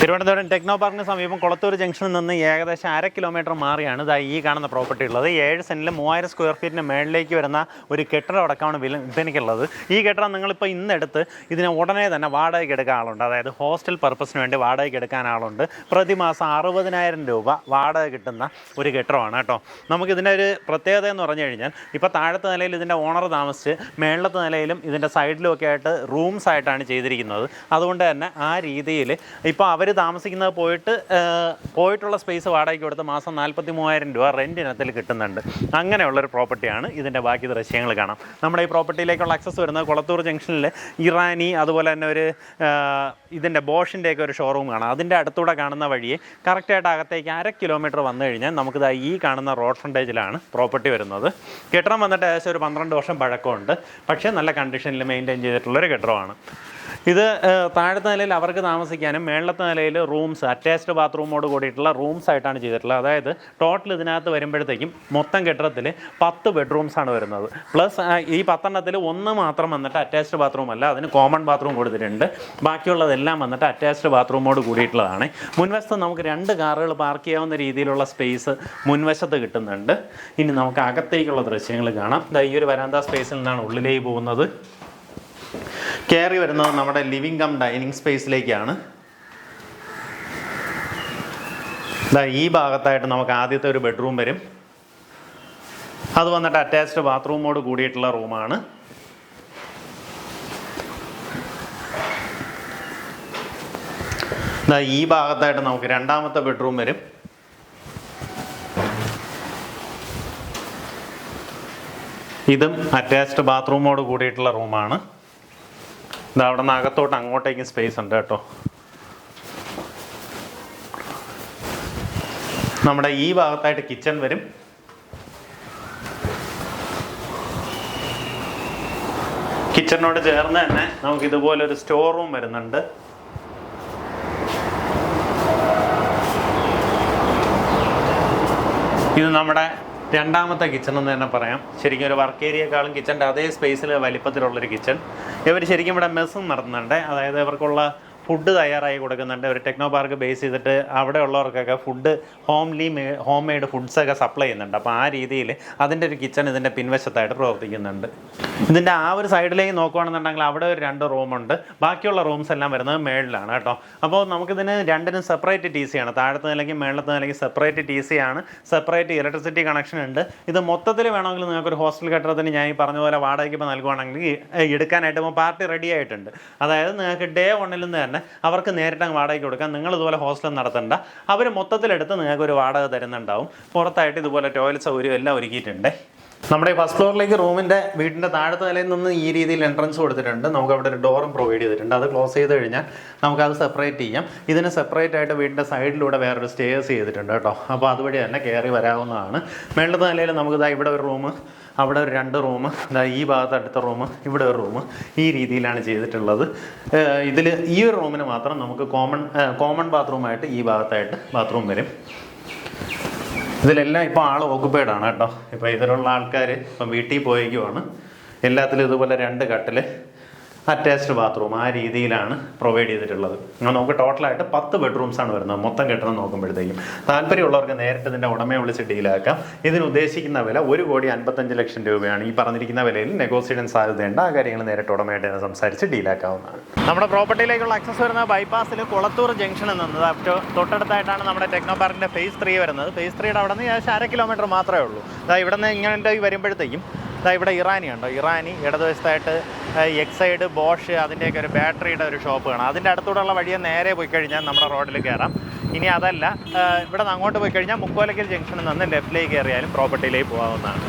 Thiruvananthapuram techno പാർക്കിന് സമീപം കുളത്തൂർ ജംഗ്ഷനിൽ നിന്ന് ഏകദേശം അര കിലോമീറ്റർ മാറിയാണ് ഇതാ ഈ കാണുന്ന പ്രോപ്പർട്ടി ഉള്ളത്. ഏഴ് സെന്റിൽ മൂവായിരം സ്ക്വയർ ഫീറ്റിന് മേളിലേക്ക് വരുന്ന ഒരു കെട്ടിടം അടക്കമാണ് വില വിൽപ്പനയ്ക്കുള്ളത് ഈ കെട്ടിടം നിങ്ങളിപ്പോൾ ഇന്നെടുത്ത് ഇതിനെ ഉടനെ തന്നെ വാടകയ്ക്ക് എടുക്കാൻ ആളുണ്ട്. അതായത് ഹോസ്റ്റൽ പർപ്പസിന് വേണ്ടി വാടകയ്ക്ക് എടുക്കാൻ ആളുണ്ട്. പ്രതിമാസം അറുപതിനായിരം രൂപ വാടക കിട്ടുന്ന ഒരു കെട്ടിടമാണ് കേട്ടോ. നമുക്കിതിന്റെ ഒരു പ്രത്യേകത എന്ന് പറഞ്ഞു കഴിഞ്ഞാൽ ഇപ്പോൾ താഴത്തെ നിലയിൽ ഇതിന്റെ ഓണർ താമസിച്ച് മേളത്തെ നിലയിലും ഇതിന്റെ സൈഡിലും ഒക്കെ ആയിട്ട് റൂംസ് ആയിട്ടാണ് ചെയ്തിരിക്കുന്നത്. അതുകൊണ്ട് തന്നെ ആ രീതിയിൽ ഇപ്പോൾ അവർ താമസിക്കുന്നത് പോയിട്ട് പോയിട്ടുള്ള സ്പേസ് വാടകയ്ക്ക് കൊടുത്ത് മാസം നാൽപ്പത്തി മൂവായിരം രൂപ റെന്റിനകത്തിൽ കിട്ടുന്നുണ്ട്. അങ്ങനെയുള്ളൊരു പ്രോപ്പർട്ടിയാണ് ഇതിന്റെ ബാക്കി ദൃശ്യങ്ങൾ കാണാം. നമ്മുടെ ഈ പ്രോപ്പർട്ടിയിലേക്കുള്ള അക്സസ് വരുന്നത് കുളത്തൂർ ജംഗ്ഷനിൽ ഇറാനി അതുപോലെ തന്നെ ഒരു ഇതിന്റെ ബോഷിന്റെയൊക്കെ ഒരു ഷോറൂം കാണാം. അതിന്റെ അടുത്തൂടെ കാണുന്ന വഴിയെ കറക്റ്റായിട്ട് അകത്തേക്ക് അര കിലോമീറ്റർ വന്നു കഴിഞ്ഞാൽ നമുക്കിത് ഈ കാണുന്ന റോഡ് ഫ്രണ്ടേജിലാണ് പ്രോപ്പർട്ടി വരുന്നത്. കെട്ടിടം വന്നിട്ട് ഏകദേശം ഒരു പന്ത്രണ്ട് വർഷം പഴക്കമുണ്ട്. പക്ഷേ നല്ല കണ്ടീഷനിൽ മെയിന്റെയിൻ ചെയ്തിട്ടുള്ളൊരു കെട്ടിടമാണ്. ഇത് താഴത്തെ നിലയിൽ അവർക്ക് താമസിക്കാനും മേളത്തെ നിലയിൽ റൂംസ് അറ്റാച്ച്ഡ് ബാത്റൂമോട് കൂടിയിട്ടുള്ള റൂംസ് ആയിട്ടാണ് ചെയ്തിട്ടുള്ളത്. അതായത് ടോട്ടൽ ഇതിനകത്ത് വരുമ്പോഴത്തേക്കും മൊത്തം കെട്ടിടത്തിൽ പത്ത് ബെഡ്റൂംസ് ആണ് വരുന്നത്. പ്ലസ് ഈ പത്തെണ്ണത്തിൽ ഒന്ന് മാത്രം വന്നിട്ട് അറ്റാച്ച്ഡ് ബാത്റൂം അല്ല അതിന് കോമൺ ബാത്റൂം കൊടുത്തിട്ടുണ്ട്. ബാക്കിയുള്ളതെല്ലാം വന്നിട്ട് അറ്റാച്ച്ഡ് ബാത്റൂമോട് കൂടിയിട്ടുള്ളതാണ്. മുൻവശത്ത് നമുക്ക് രണ്ട് കാറുകൾ പാർക്ക് ചെയ്യാവുന്ന രീതിയിലുള്ള സ്പേസ് മുൻവശത്ത് കിട്ടുന്നുണ്ട്. ഇനി നമുക്ക് അകത്തേക്കുള്ള ദൃശ്യങ്ങൾ കാണാം. ഈ ഒരു വരാന്ത സ്പേസിൽ നിന്നാണ് ഉള്ളിലേക്ക് പോകുന്നത്. കയറി വരുന്നത് നമ്മുടെ ലിവിംഗ് കം ഡൈനിങ് സ്പേസിലേക്കാണ് ദാ ഈ ഭാഗത്തായിട്ട് നമുക്ക് ആദ്യത്തെ ഒരു ബെഡ്റൂം വരും. അത് വന്നിട്ട് അറ്റാച്ച്ഡ് ബാത്റൂമോട് കൂടിയിട്ടുള്ള റൂമാണ് ദാ ഈ ഭാഗത്തായിട്ട് നമുക്ക് രണ്ടാമത്തെ ബെഡ്റൂം വരും. ഇതും അറ്റാച്ച്ഡ് ബാത്റൂമോട് കൂടിയിട്ടുള്ള റൂമാണ് ഇത് അവിടെ നിന്ന് അകത്തോട്ട് അങ്ങോട്ടേക്കും സ്പേസ് ഉണ്ട് കേട്ടോ. നമ്മുടെ ഈ ഭാഗത്തായിട്ട് കിച്ചൺ വരും. കിച്ചണിനോട് ചേർന്ന് തന്നെ നമുക്ക് ഇതുപോലെ ഒരു സ്റ്റോർ റൂം വരുന്നുണ്ട്. ഇത് നമ്മുടെ രണ്ടാമത്തെ കിച്ചൺ എന്ന് തന്നെ പറയാം. ശരിക്കും ഒരു വർക്ക് ഏരിയക്കാളും കിച്ചന്റെ അതേ സ്പേസിൽ വലിപ്പത്തിലുള്ളൊരു കിച്ചൺ. ഇവർ ശരിക്കും ഇവിടെ മെസ്സും നടത്തുന്നുണ്ട്. അതായത് ഇവർക്കുള്ള ഫുഡ് തയ്യാറായി കൊടുക്കുന്നുണ്ട്. ഒരു ടെക്നോ പാർക്ക് ബേസ് ചെയ്തിട്ട് അവിടെ ഉള്ളവർക്കൊക്കെ ഫുഡ് ഹോംലി ഹോം മെയ്ഡ് ഫുഡ്സൊക്കെ സപ്ലൈ ചെയ്യുന്നുണ്ട്. അപ്പോൾ ആ രീതിയിൽ അതിന്റെ ഒരു കിച്ചൺ ഇതിന്റെ പിൻവശത്തായിട്ട് പ്രവർത്തിക്കുന്നുണ്ട്. ഇതിന്റെ ആ ഒരു സൈഡിലേക്ക് നോക്കുകയാണെന്നുണ്ടെങ്കിൽ അവിടെ ഒരു രണ്ട് റൂമുണ്ട് ബാക്കിയുള്ള റൂംസ് എല്ലാം വരുന്നത് മേളിലാണ് കേട്ടോ. അപ്പോൾ നമുക്കിതിന് രണ്ടിനും സെപ്പറേറ്റ് ടി സി ആണ്. താഴത്തെ നിലയ്ക്ക് മേളത്തെ നിലയ്ക്ക് സെപ്പറേറ്റ് ടി സി ആണ്. സെപ്പറേറ്റ് ഇലക്ട്രിസിറ്റി കണക്ഷൻ ഉണ്ട്. ഇത് മൊത്തത്തിൽ വേണമെങ്കിൽ നിങ്ങൾക്ക് ഒരു ഹോസ്റ്റൽ കെട്ടിടത്തിന് ഞാൻ ഈ പറഞ്ഞ പോലെ വാടകയ്ക്ക് ഇപ്പോൾ നൽകുവാണെങ്കിൽ എടുക്കാനായിട്ട് ഇപ്പോൾ പാർട്ടി റെഡി ആയിട്ടുണ്ട്. അതായത് നിങ്ങൾക്ക് ഡേ വണ്ണിൽ നിന്ന് തന്നെ അവർക്ക് നേരിട്ട് വാടകയ്ക്ക് കൊടുക്കാം. നിങ്ങൾ ഇതുപോലെ ഹോസ്റ്റൽ നടത്തണ്ട. അവർ മൊത്തത്തിലെടുത്ത് നിങ്ങൾക്ക് ഒരു വാടക തരുന്നുണ്ടാവും. പുറത്തായിട്ട് ഇതുപോലെ ടോയ്ലറ്റ് സൗകര്യം എല്ലാം ഒരുക്കിയിട്ടുണ്ട്. നമ്മുടെ ഫസ്റ്റ് ഫ്ലോറിലേക്ക് റൂമിന്റെ വീടിന്റെ താഴത്തെ നിലയിൽ നിന്ന് ഈ രീതിയിൽ എൻട്രൻസ് കൊടുത്തിട്ടുണ്ട്. നമുക്ക് അവിടെ ഒരു ഡോറും പ്രൊവൈഡ് ചെയ്തിട്ടുണ്ട്. അത് ക്ലോസ് ചെയ്ത് കഴിഞ്ഞാൽ നമുക്കത് സെപ്പറേറ്റ് ചെയ്യാം. ഇതിന് സെപ്പറേറ്റ് ആയിട്ട് വീടിന്റെ സൈഡിലൂടെ വേറൊരു സ്റ്റേഴ്സ് ചെയ്തിട്ടുണ്ട് കേട്ടോ. അപ്പോൾ അതുവഴി തന്നെ കയറി വരാവുന്നതാണ്. മേളത്തെ നിലയിൽ നമുക്ക് ഇതാ ഇവിടെ ഒരു റൂം അവിടെ ഒരു രണ്ട് റൂം ഈ ഭാഗത്ത് അടുത്ത റൂം ഇവിടെ ഒരു റൂം ഈ രീതിയിലാണ് ചെയ്തിട്ടുള്ളത്. ഇതിൽ ഈ ഒരു റൂമിന് മാത്രം നമുക്ക് കോമൺ കോമൺ ബാത്റൂമായിട്ട് ഈ ഭാഗത്തായിട്ട് ബാത്റൂം വരും. ഇതിലെല്ലാം ഇപ്പോൾ ആൾ ഓക്കുപ്പൈഡ് ആണ് കേട്ടോ. ഇപ്പോൾ ഇതിലുള്ള ആൾക്കാർ ഇപ്പം വീട്ടിൽ പോയേക്കുവാണ് എല്ലാത്തിലും ഇതുപോലെ രണ്ട് കട്ടിൽ അറ്റാച്ച്ഡ് ബാത്റൂം ആ രീതിയിലാണ് പ്രൊവൈഡ് ചെയ്തിട്ടുള്ളത്. നമുക്ക് ടോട്ടലായിട്ട് പത്ത് ബെഡ്റൂംസാണ് വരുന്നത്. മൊത്തം കെട്ടണം നോക്കുമ്പോഴത്തേക്കും. താല്പര്യമുള്ളവർക്ക് നേരിട്ട് ഇതിന്റെ ഉടമയെ വിളിച്ച് ഡീലാക്കാം ഇതിന് ഉദ്ദേശിക്കുന്ന വില ഒരു കോടി അൻപത്തഞ്ച് ലക്ഷം രൂപയാണ്. ഈ പറഞ്ഞിരിക്കുന്ന വിലയിൽ നെഗോസിയേഷൻ സാധ്യതയുണ്ട്. ആ കാര്യങ്ങൾ നേരിട്ട് ഉടമയായിട്ട് തന്നെ സംസാരിച്ച് ഡീലാക്കാവുന്നതാണ് നമ്മുടെ പ്രോപ്പർട്ടിയിലേക്കുള്ള ആക്സസ് വരുന്ന ബൈപ്പാസിൽ കുളത്തൂർ ജംഗ്ഷൻ നിന്ന് തൊട്ടടുത്തായിട്ടാണ് നമ്മുടെ ടെക്നോ പാർക്കിന്റെ ഫേസ് ത്രീ വരുന്നത്. ഫേസ് ത്രീയുടെ അവിടെ നിന്ന് ഏകദേശം അര കിലോമീറ്റർ മാത്രമേ ഉള്ളൂ. അതായത് ഇവിടെ നിന്ന് ഇങ്ങനെ വരുമ്പോഴത്തേക്കും ദാ ഇവിടെ ഇറാനി ഉണ്ടോ ഇറാനി ഇടതുവശത്തായിട്ട് എക്സൈഡ് ബോഷ് അതിന്റെയൊക്കെ ഒരു ബാറ്ററിയുടെ ഒരു ഷോപ്പ് കാണാം അതിന്റെ അടുത്തൂടെയുള്ള വഴിയെ നേരെ പോയി കഴിഞ്ഞാൽ നമ്മുടെ റോഡിൽ കയറാം. ഇനി അതല്ല ഇവിടെ നിന്ന് അങ്ങോട്ട് പോയി കഴിഞ്ഞാൽ മുക്കോലക്കൽ ജംഗ്ഷനിൽ നിന്ന് ലെഫ്റ്റിലേക്ക് കയറിയാലും പ്രോപ്പർട്ടിയിലേക്ക് പോകാവുന്നതാണ്.